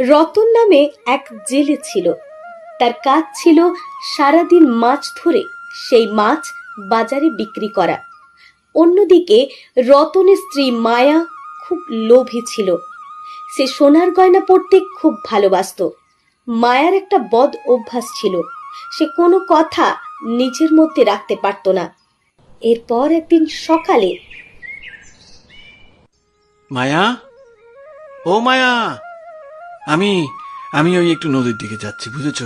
রতন নামে এক জেলে ছিল। তার কাজ ছিল সারাদিন মাছ ধরে সেই মাছ বাজারে বিক্রি করা। অন্যদিকে রতনের স্ত্রী মায়া খুব লোভী ছিল। সে সোনার গয়না পরতে খুব ভালোবাসতো। মায়ার একটা বদ অভ্যাস ছিল। সে কোনো কথা নিজের মধ্যে রাখতে পারত না। এরপর একদিন সকালে মায়া? ও মায়া! আমি আমি ওই একটু নদীর দিকে যাচ্ছি বুঝেছ?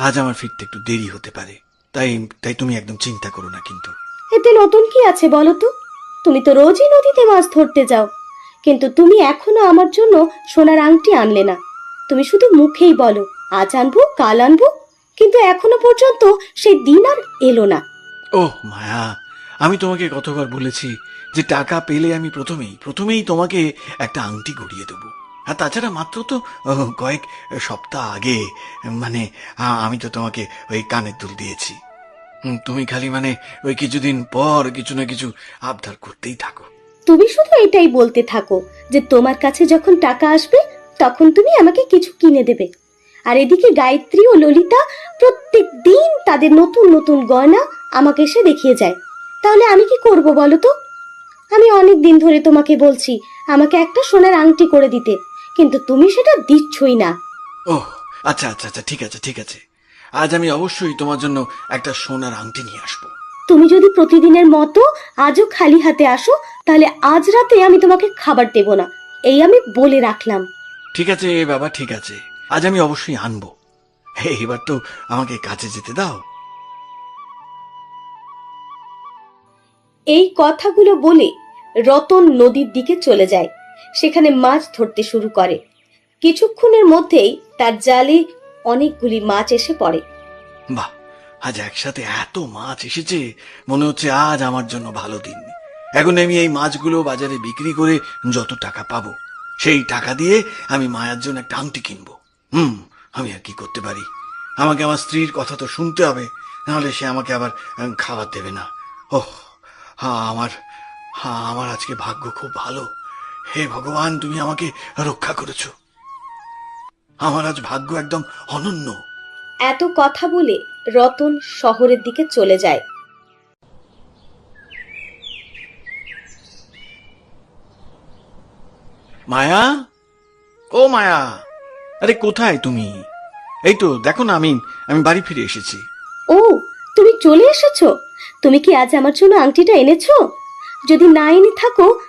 আজ আমার ফিরতে একটু দেরি হতে পারে। তাই তাই তুমি একদম চিন্তা করো না কিন্তু। এতে নতুন কি আছে বলো তো? তুমি তো রোজই নদীতে মাছ ধরতে যাও। কিন্তু তুমি এখনও আমার জন্য সোনার আংটি আনলে না। তুমি শুধু মুখেই বলো আজ আনব কাল আনব। কিন্তু এখনও পর্যন্ত সেই দিন আর এলো না। ও মায়া আমি তোমাকে কতবার বলেছি যে টাকা পেলে আমি প্রথমেই প্রথমেই তোমাকে একটা আংটি গড়িয়ে দেবো। আর তাছাড়া মাত্র তো কয়েক সপ্তাহ আগে মানে আমি তো তোমাকে ওই কানের দুল দিয়েছি। তুমি খালি মানে ওই কিছুদিন পর কিছু না কিছু আবদার করতেই থাকো। তুমি শুধু এটাই বলতে থাকো যে তোমার কাছে যখন টাকা আসবে, তখন তুমি আমাকে কিছু কিনে দেবে। আর এদিকে গায়ত্রী ও ললিতা প্রত্যেক দিন তাদের নতুন নতুন গয়না আমাকে এসে দেখিয়ে যায়। তাহলে আমি কি করব বলো তো? আমি অনেক দিন ধরে তোমাকে বলছি, আমাকে একটা সোনার আংটি করে দিতে। কিন্তু তুমি সেটা দিচ্ছই না। ও আচ্ছা আচ্ছা আচ্ছা ঠিক আছে ঠিক আছে। আজ আমি অবশ্যই তোমার জন্য একটা সোনার আংটি নিয়ে আসব। তুমি যদি প্রতিদিনের মতো আজও খালি হাতে আসো তাহলে আজ রাতে আমি তোমাকে খাবার দেব না। এই আমি বলে রাখলাম। ঠিক আছে বাবা ঠিক আছে। আজ আমি অবশ্যই আনব। হে, এবার তো আমাকে কাজে যেতে দাও। এই কথাগুলো বলে রতন নদীর দিকে চলে যায়। সেখানে মাছ ধরতে শুরু করে। কিছুক্ষণের মধ্যেই তার জালে অনেকগুলি মাছ এসে পড়ে। বাহ, আজ একসাথে এত মাছ এসেছে, মনে হচ্ছে আজ আমার জন্য ভালো দিন। এখন আমি এই মাছগুলো বাজারে বিক্রি করে যত টাকা পাবো, সেই টাকা দিয়ে আমি মায়ের জন্য একটা আংটি কিনবো। হুম, আমি আর কি করতে পারি? আমাকে আমার স্ত্রীর কথা তো শুনতে হবে, নাহলে সে আমাকে আবার খাবার দেবে না। ওহ হ্যাঁ আমার হ্যাঁ আমার আজকে ভাগ্য খুব ভালো। হে ভগবান তুমি আমাকে রক্ষা করেছ। আমার আজ ভাগ্য একদম অনন্য। এত কথা বলে রতন শহরের দিকে চলে যায়। মায়া? ও মায়া আরে কোথায় তুমি? এই তো দেখো না আমি আমি বাড়ি ফিরে এসেছি। ও তুমি চলে এসেছ? তুমি কি আজ আমার জন্য আংটিটা এনেছো? যদি না এনে থাকো